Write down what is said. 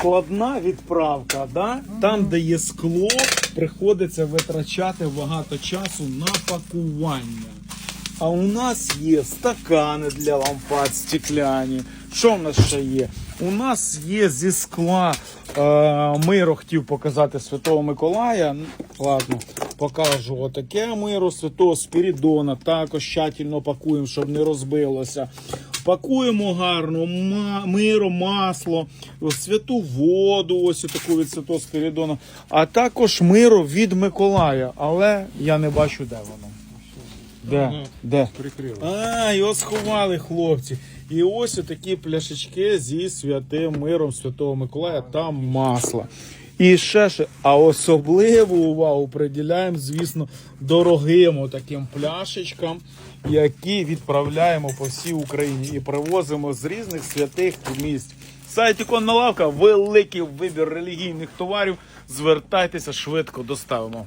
складна відправка, да? там, де є скло, приходиться витрачати багато часу на пакування. А у нас є стакани для лампад стекляні. Що в нас ще є? У нас є зі скла. Е, миро хотів показати Святого Миколая. Ладно, покажу отаке миро Святого Спірідона. Також тщательно пакуємо, щоб не розбилося. Пакуємо гарно миро, масло, святу воду, ось таку від Святого Спірідона, а також миро від Миколая. Але я не бачу, де воно. Де? Де? А, його сховали хлопці. І ось такі пляшечки зі святим миром Святого Миколая та масла. І ще ще, а особливу увагу приділяємо, звісно, дорогим таким пляшечкам, які відправляємо по всій Україні і привозимо з різних святих місць. Сайт Іконна лавка, великий вибір релігійних товарів. Звертайтеся швидко доставимо.